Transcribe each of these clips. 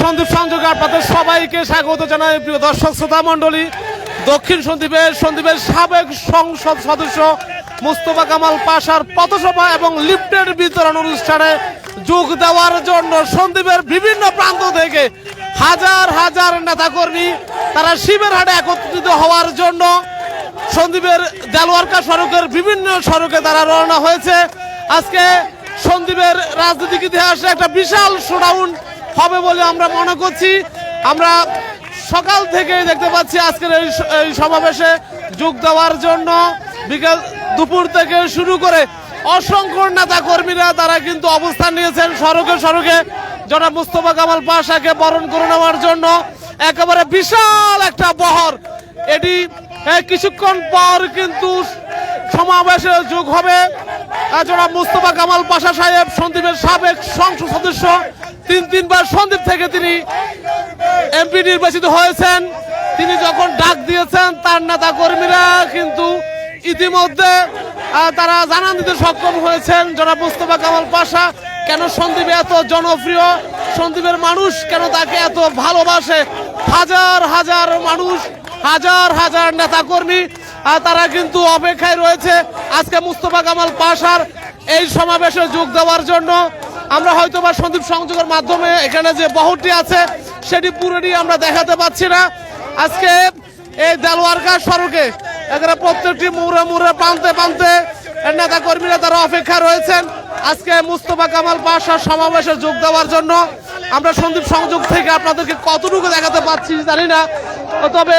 সন্দীপ সংযোগে আপনাদের সবাইকে স্বাগত জানাই, প্রিয় দর্শক শ্রোতা মণ্ডলী। দক্ষিণ সন্দীপের সন্দীপের সাবেক সংসদ সদস্য মুস্তফা কামাল পাশার পথসভা এবং লিফটের বিতরণ অনুষ্ঠানে যোগ দেওয়ার জন্য সন্দীপের বিভিন্ন প্রান্ত থেকে হাজার হাজার নেতাকর্মী তারা শিবের হাটে একত্রিত হওয়ার জন্য সন্দীপের দেলোয়ারকা সড়কের বিভিন্ন সড়কে তারা রওনা হয়েছে। আজকে সন্দীপের রাজনৈতিক ইতিহাসে একটা বিশাল শোডাউন হবে বলে আমরা মনে করছি। আমরা সকাল থেকে দেখতে পাচ্ছি আজকের এই সমাবেশে যোগ দেওয়ার জন্য বিকেল দুপুর থেকে শুরু করে অসংখ্য নেতা কর্মীরা তারা কিন্তু অবস্থান নিয়েছেন সড়কে সড়কে। জনাব মুস্তফা কামাল পাশাকে বরণ করে নেওয়ার জন্য একেবারে বিশাল একটা বহর। এটি কিছুক্ষণ পর কিন্তু সমাবেশে যোগ হবে। জনাব মুস্তফা কামাল পাশা সাহেব, সন্দীপের সাবেক সংসদ সদস্য। তিন, তিনবার সন্দীপ থেকে তিনি এমপি নির্বাচিত হয়েছেন। তিনি যখন ডাক দিয়েছেন, তার নেতা কর্মীরা কিন্তু ইতিমধ্যে তারা জানান দিতে সক্ষম হয়েছেন। জনাব মুস্তফা কামাল পাশা, কেন সন্দীপে এত জনপ্রিয়? সন্দীপের মানুষ কেন তাকে এত ভালোবাসে? হাজার হাজার মানুষ, হাজার হাজার নেতাকর্মী তারা কিন্তু অপেক্ষায় রয়েছে আজকে মুস্তফা কামাল পাশার এই সমাবেশে যোগ দেওয়ার জন্য। আমরা হয়তো বা সন্দীপ সংযোগের মাধ্যমে এখানে যে বহরটি আছে, সেটি পুরোটি আমরা দেখাতে পাচ্ছি না। আজকে এই দেলোয়ারকা সড়কে এখানে প্রত্যেকটি মুড়ে মুড়ে, প্রান্তে প্রান্তে নেতা কর্মীরা তারা অপেক্ষা রয়েছেন। আজকে মুস্তফা কামাল পাশার সমাবেশে যোগ দেওয়ার জন্য। আমরা সন্দীপ সংযোগ থেকে আপনাদেরকে কতটুকু দেখাতে পাচ্ছি জানি না। তবে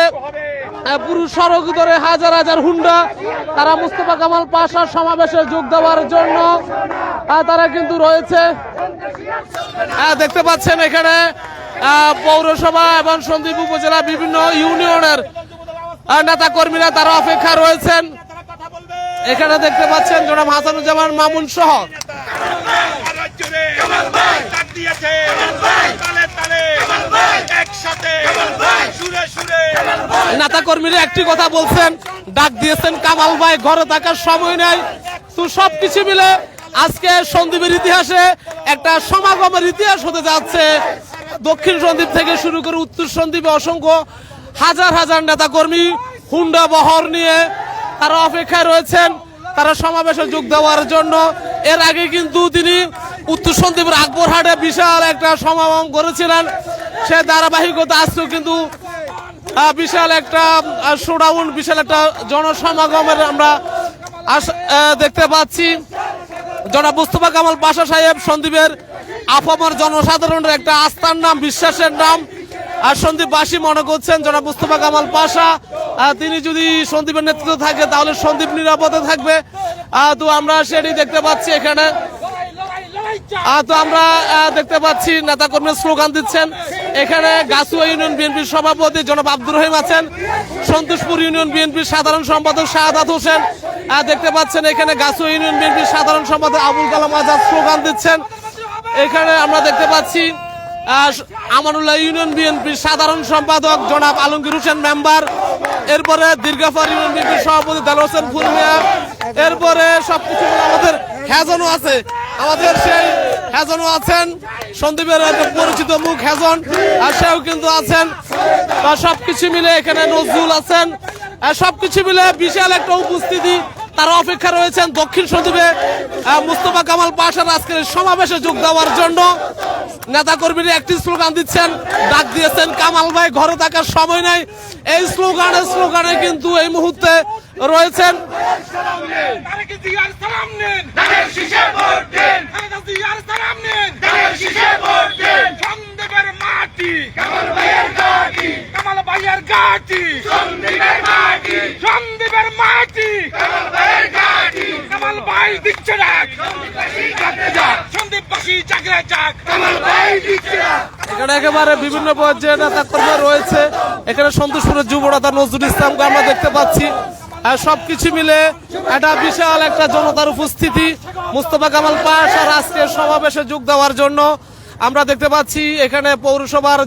আহ, পুরো সড়ক ধরে হাজার হাজার হুন্ডা তারা মুস্তফা কামাল পাশার সমাবেশে যোগ দেওয়ার জন্য তারা কিন্তু রয়েছে। দেখতে পাচ্ছেন এখানে পৌরসভা এবং সন্দীপ উপজেলা বিভিন্ন ইউনিয়নের নেতা কর্মীরা তারা অপেক্ষা রয়েছেন। এখানে দেখতে পাচ্ছেন জনাব হাসানুজ্জামান মামুন সহ। নেতা কর্মীরা একটি কথা বলছেন ডাক দিয়েছেন কামাল ভাই ঘরে থাকার সময় নেই। তো সবকিছু মিলে আজকে সন্দীপের ইতিহাসে একটা সমাগমের ইতিহাস হতে যাচ্ছে। দক্ষিণ সন্দীপ থেকে শুরু করে উত্তর সন্দীপে অসংখ্য হাজার হাজার নেতা কর্মী হুন্ডা বহর নিয়ে তারা অপেক্ষায় রয়েছেন। তারা সমাবেশে যোগ দেওয়ার জন্য। এর আগে কিন্তু তিনি উত্তর সন্দীপের আকবরহাটে বিশাল একটা সমাগম করেছিলেন। সে ধারাবাহিকতা আজকেও কিন্তু বিশাল একটা শোডাউন বিশাল একটা জনসমাগমের আমরা দেখতে পাচ্ছি। জনাব মুস্তফা কামাল পাশা সাহেব, সন্দীপের আপামর জনসাধারণের একটা আস্থার নাম, বিশ্বাসের নাম। আর সন্দীপবাসী মনে করছেন, জনাব মুস্তফা কামাল পাশা তিনি যদি সন্দীপের নেতৃত্ব থাকে, তাহলে সন্দীপ নিরাপদে থাকবে। তো আমরা সেটি দেখতে পাচ্ছি এখানে। তো আমরা দেখতে পাচ্ছি নেতা কর্মী স্লোগান দিচ্ছেন। এখানে গাছুয়া ইউনিয়ন বিএনপির সভাপতি জনাব আব্দুর রহিম আছেন। সন্তোষপুর ইউনিয়ন বিএনপির সাধারণ সম্পাদক শাহাদাত হোসেন। দেখতে পাচ্ছেন এখানে গাছুয়া ইউনিয়ন বিএনপির সাধারণ সম্পাদক আবুল কালাম আজাদ স্লোগান দিচ্ছেন। এখানে আমরা দেখতে পাচ্ছি আমানুল্লাহ ইউনিয়ন বিএনপির সাধারণ সম্পাদক জনাব আলমগীর হোসেন মেম্বার। এরপরে দীর্ঘাফার ইউনিয়ন বিএনপির সভাপতি দাল হোসেন ফুলমিয়া এরপরে সবকিছু আমাদের হ্যাজনও আছে। আমাদের সেই হ্যাজনও আছেন, সন্দীপের পরিচিত মুখ হ্যাজন আর সেও কিন্তু আছেন। বা সবকিছু মিলে এখানে নজরুল আছেন। সবকিছু মিলে বিশাল একটা উপস্থিতি। তারা অপেক্ষা রয়েছেন দক্ষিণ সন্দীপে মুস্তফা কামাল পাশার আজকের সমাবেশে যোগ দেওয়ার জন্য। নেতা কর্মীরা একটি স্লোগান দিচ্ছেন, ডাক দিয়েছেন, কামাল ভাই, ঘরে থাকার সময় নাই। এই স্লোগানে স্লোগানে কিন্তু এই মুহূর্তে রয়েছেন? মাটি। কামাল ভাইয়ের ঘাটি কামাল ভাইয়ের গাটি। সন্দীপের মাটি। কামাল ভাইয়ের ঘাটি কামাল ভাই দিচ্ছে কামাল ভাই দিচ্ছে এখানে একেবারে বিভিন্ন পর্যায়ে নেতা কর্মী রয়েছে। এখানে সন্তোষপুরের যুব নেতা নজরুল ইসলামকে আমরা দেখতে পাচ্ছি। আর সবকিছু মিলে একটা বিশাল একটা জনতার উপস্থিতি। মুস্তফা কামাল পাশ আর আজকের সমাবেশে যোগ দেওয়ার জন্য আমরা দেখতে পাচ্ছি এখানে পৌরসভার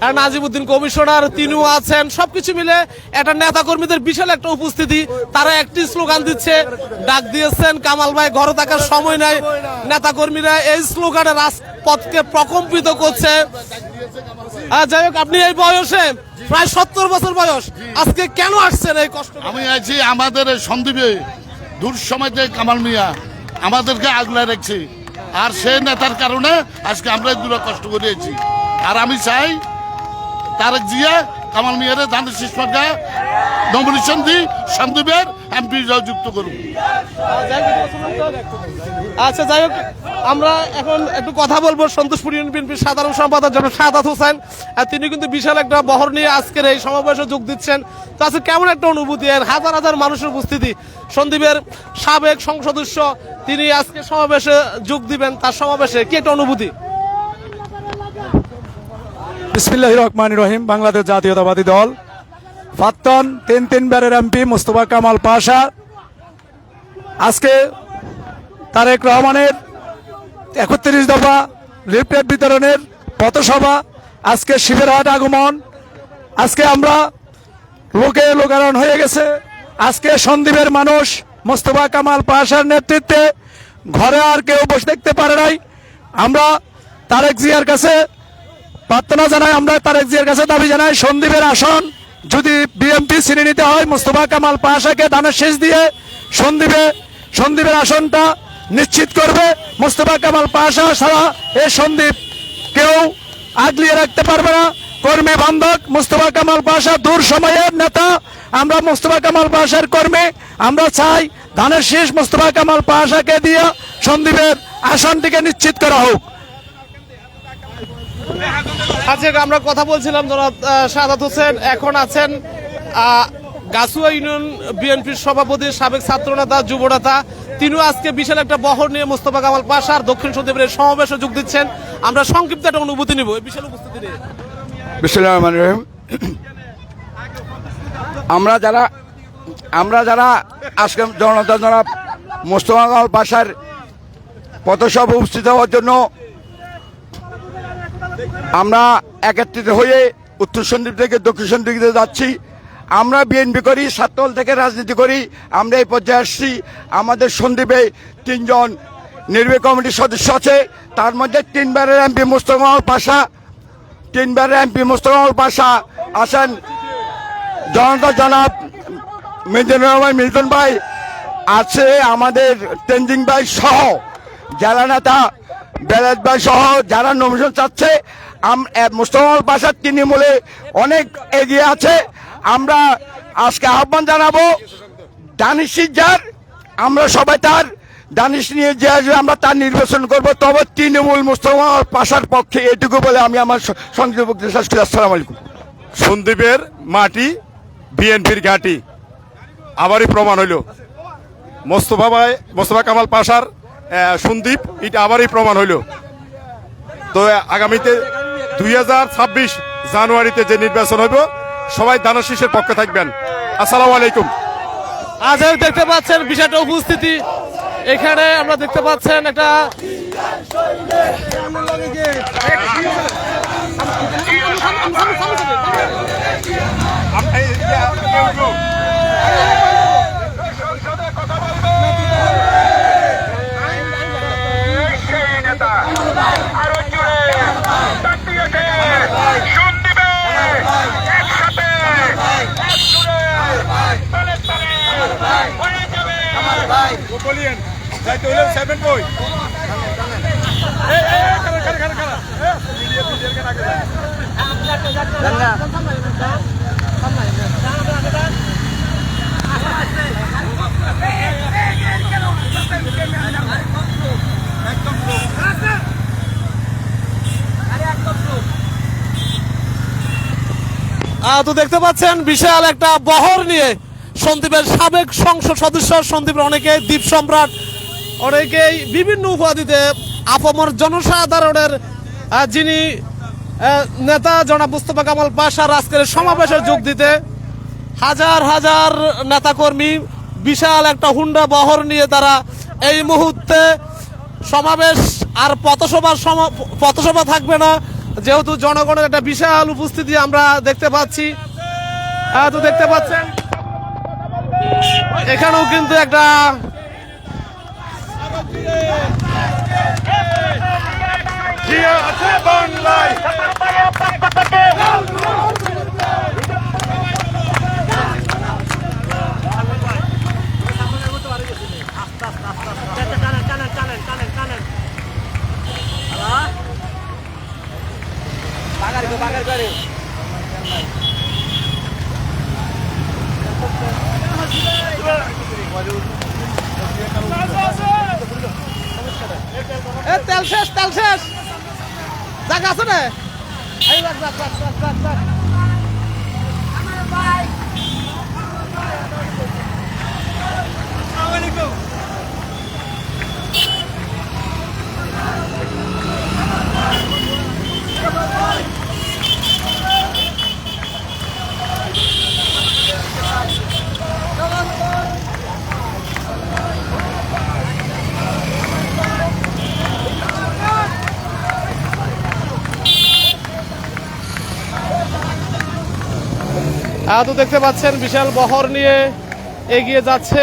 আহ, নাজিমুদ্দিন কমিশনার তিনিও আছেন। সবকিছু মিলে একটা নেতা কর্মীদের বিশাল একটা উপস্থিতি। তারা একটি স্লোগান দিচ্ছে ডাক দিয়েছেন কামাল ভাই ঘরে থাকার সময় নাই। নেতা কর্মীরা এই স্লোগানে রাজপথকে প্রকম্পিত করছে। যাই হোক আপনি এই বয়সে প্রায় সত্তর বছর বয়স। আজকে কেন আসছেন এই কষ্ট আমি আছি আমাদের সন্দীপে দূর সময়তে কামাল মিয়া আমাদেরকে আগলে রাখছে। আর সে নেতার কারণে আজকে আমরা দূর কষ্ট করিয়েছি। আর আমি চাই তারেক জিয়া কামাল মিয়ারে ধানের শীষ মার্কা নমিনেশন দিই সন্দীপের এমপি যুক্ত করুন। আচ্ছা যাই হোক, আমরা এখন একটু কথা বলব সন্তোষপুর ইউনিয়ন সাধারণ সম্পাদক জনাব সাদাত হোসেন। আর তিনি কিন্তু বিশাল একটা বহর নিয়ে আজকের এই সমাবেশে যোগ দিচ্ছেন। তো আজকে কেমন একটা অনুভূতি? এর হাজার হাজার মানুষের উপস্থিতি। সন্দীপের সাবেক সংসদ সদস্য, তিনি আজকে সমাবেশে যোগ দিবেন, তার সমাবেশে কি একটা অনুভূতি? বিসমিল্লাহ রহমান রহিম, বাংলাদেশ জাতীয়তাবাদী দল। প্রাক্তন তিন তিন তিনবারের এমপি মুস্তফা কামাল পাশা। আজকে তারেক রহমানের একত্রিশ দফা লিফলেট বিতরণের পথসভা, আজকে শিবেরহাট আগমন। আজকে আমরা লোকে লোকারণ হয়ে গেছে। আজকে সন্দীপের মানুষ মোস্তফা কামাল পাশার নেতৃত্বে, ঘরে আর কেউ বসে দেখতে পারে নাই। আমরা তারেক জিয়ার কাছে প্রার্থনা জানাই আমরা তারেক জিয়ার কাছে দাবি জানাই, সন্দীপের আসন যদি বিএমপি ছিনে নিতে হয়, মুস্তফা কামাল পাশাকে দানের শেষ দিয়ে সন্দীপে, সন্দীপের আসনটা নিশ্চিত করবে। মুস্তফা কামাল পাশা ছাড়া এ সন্দীপ কেউ আগলিয়ে রাখতে পারবে না। কর্মী বান্ধব, মুস্তফা কামাল পাশা দূর সময়ের নেতা। আমরা মুস্তফা কামাল পাশার কর্মী। আমরা চাই ধানের শেষ মুস্তফা কামাল পাশাকে দিয়ে সন্দীপের আসনটিকে নিশ্চিত করা হোক। আজকে আমরা কথা বলছিলাম জনাব সাদাত হোসেন। এখন আছেন গাছুয়া ইউনিয়ন বিএনপির সভাপতি, সাবেক ছাত্রনেতা, যুবনেতা। তিনিও আজকে বিশাল একটা বহর নিয়ে মোস্তফা কামাল পাশার দক্ষিণ সন্দীপের সমাবেশে যোগ দিচ্ছেন। আমরা সংক্ষিপ্ত একটা অনুভূতি নিব বিশাল উপস্থিতি নিয়ে। আমরা যারা আমরা যারা আজকে জনতা জনাব মোস্তফা কামাল পাশার পথসভা উপস্থিত হওয়ার জন্য আমরা একত্রিত হয়ে উত্তর সন্দ্বীপ থেকে দক্ষিণ সন্দীপে যাচ্ছি। আমরা বিএনপি করি সাতল থেকে রাজনীতি করি, আমরা এই পর্যায়ে আসছি। আমাদের সন্দ্বীপে তিনজন নির্বাহী কমিটির সদস্য আছে। তার মধ্যে তিনবারের এমপি মোস্তফা পাশা তিনবার এমপি মোস্তফাউল পাশা আছেন জনতা জনাব মিজানুর রহমান, মিল্টন ভাই, আছে আমাদের তেনজিং ভাই সহ জেলা নেতা বেলাদ ভাই সহ যারা নমিশন চাচ্ছে মোস্তফাউল পাশার তৃণমূলে অনেক এগিয়ে আছে। আমরা আজকে আহ্বান জানাব দানিশ যার আমরা সবাই তার। দানিশ নিয়ে যে আসবে, আমরা তার নির্বাচন করব। তবে তৃণমূল মুস্তফা পাশার পক্ষে এটুকু বলে আমি আমার সংযুক্ত আসসালামু আলাইকুম। সন্দীপের মাটি, বিএনপির ঘাঁটি। আবারই প্রমাণ হইল। মোস্তফা ভাই, মোস্তফা কামাল পাশার সন্দীপ এটা আবারই প্রমাণ হইল। তো আগামীতে দুই হাজার ছাব্বিশ জানুয়ারিতে যে নির্বাচন হইব সবাই দানশীষের পক্ষে থাকবেন। আসসালামু আলাইকুম। আজ দেখতে পাচ্ছেন বিষয়টা উপস্থিতি। এখানে আমরা দেখতে পাচ্ছেন একটা আরও বলিয়েন যাইতে হইলে সেভেন বই তো দেখতে পাচ্ছেন বিশাল একটা বহর নিয়ে সন্দীপের সাবেক সংসদ সদস্য, সন্দীপের অনেকে দ্বীপ সম্রাট, অনেকেই বিভিন্ন উপাধিতে আপামর জনসাধারণের যিনি নেতা জনাব মুস্তফা কামাল পাশার আজকের সমাবেশে যোগ দিতে হাজার হাজার নেতাকর্মী বিশাল একটা হুন্ডা বহর নিয়ে তারা এই মুহূর্তে সমাবেশ আর পথসভার সম- পথসভা থাকবে না। যেহেতু জনগণের একটা বিশাল উপস্থিতি আমরা দেখতে পাচ্ছি। তো দেখতে পাচ্ছেন। এখানেও কিন্তু একটা এ তেল শেষ তেল শেষ জায়গা আছে না রাখ, রাখ, রাখ। আহ, তো দেখতে পাচ্ছেন বিশাল বহর নিয়ে এগিয়ে যাচ্ছে।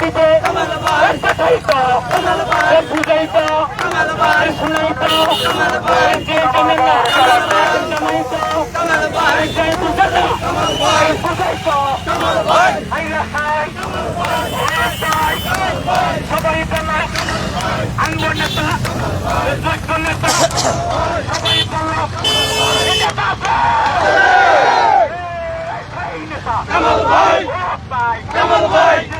দিতে বুঝাইত বুঝাইত শুনাইত যে জানেন না জানাইত যে বুঝাত বুঝাইত সবাই জানা আঙ্গ নেতা যোগ্য নেতা সবাই জানা নেতা কামাল ভাই কামাল ভাই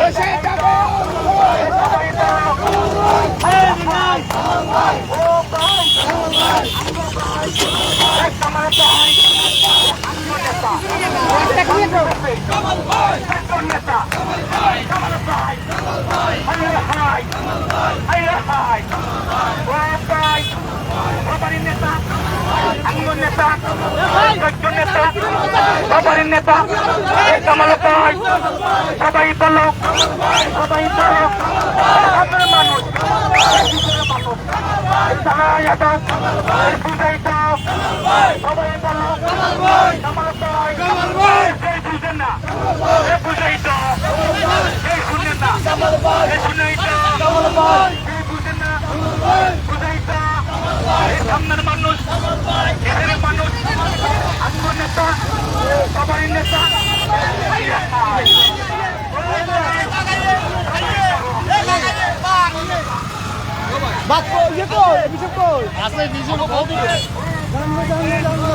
সবারই নেতা কামাল পাই সবাই বলো সবাই বলো আপনার মানুষ, সবাই বলো কামাল পাই এই বুঝেন না এ বুঝাই দাও দাও সামনের মানুষ নেতা সবারই নেতা বাদ কর ইয়ে কর অভিষেক কর আসলে নিজে কর জানবে জানবে জানবে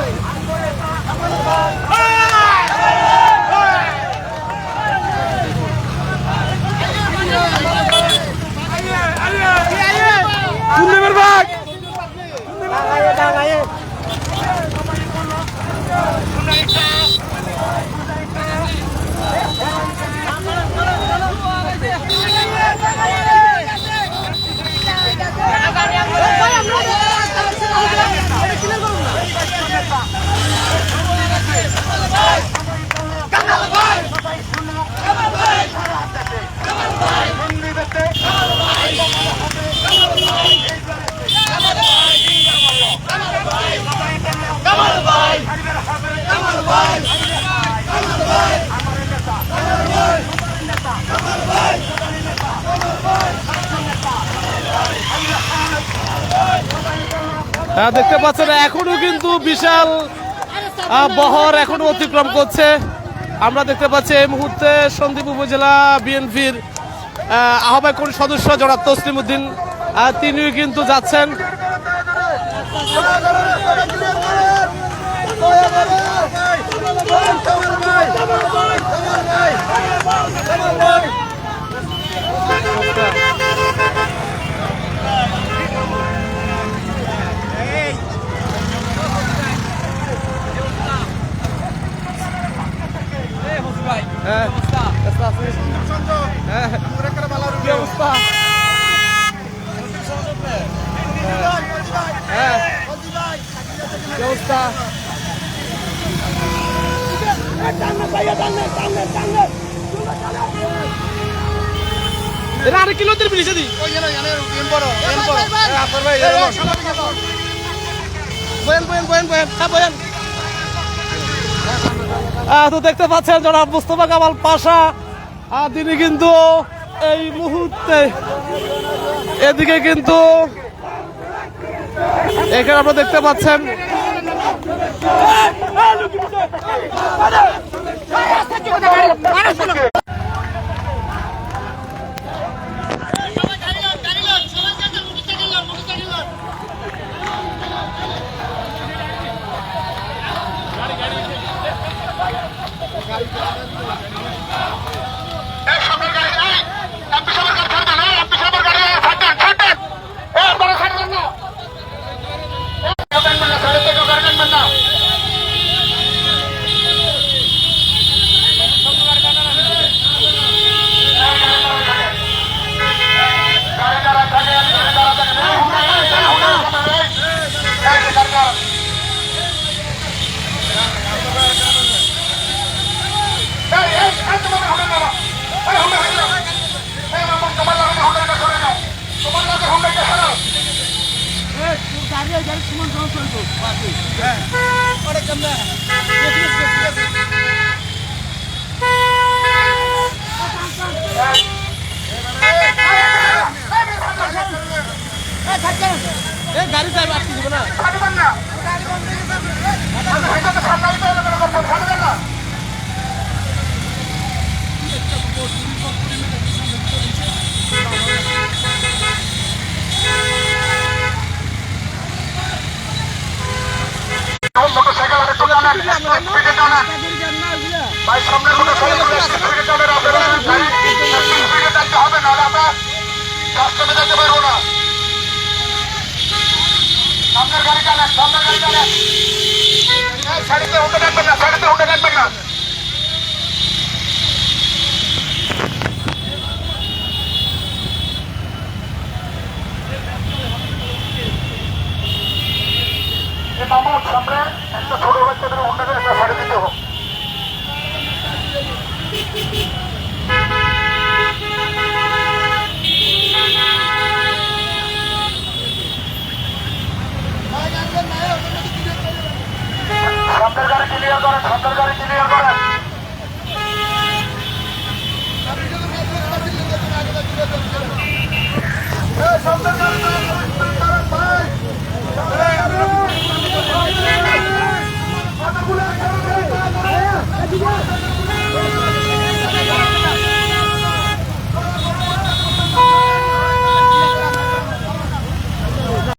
Bak! Bak! Bak! Bak! হ্যাঁ, দেখতে পাচ্ছেন এখনও কিন্তু বিশাল বহর এখনও অতিক্রম করছে। আমরা দেখতে পাচ্ছি এই মুহূর্তে সন্দীপ উপজেলা বিএনপির আহ্বায়ক সদস্য জনাব তসলিম উদ্দিন তিনিও কিন্তু যাচ্ছেন। বয়েন বয়েন বয়েন বয়েন হ্যাঁ বয়েন তো দেখতে পাচ্ছেন জনাব মুস্তফা কামাল পাশা। আহ, তিনি কিন্তু এই মুহূর্তে এদিকে কিন্তু এখানে আপনারা দেখতে পাচ্ছেন। এই গাড়ি যাবে আটকে দিব না। ছাড়বেন না। হুন্ডাটা সামনে আইতে হলে কোনো কথা, ছাড়বেন না। মোটরসাইকেল আর একটু টানেন, স্পিডে টানেন। ভাই সামনে মোটরসাইকেল স্পিডে টানেন, আপনারা স্পিডে টানতে হবে, নাহলে আমরা কাস্টমে যেতে পারব না। সামনের গাড়ি টানেন, সামনের গাড়ি টানেন। সাইডে উঠে হুন্ডা টানবেন না, সাইডেতে হুন্ডা টানবেন না। ছোট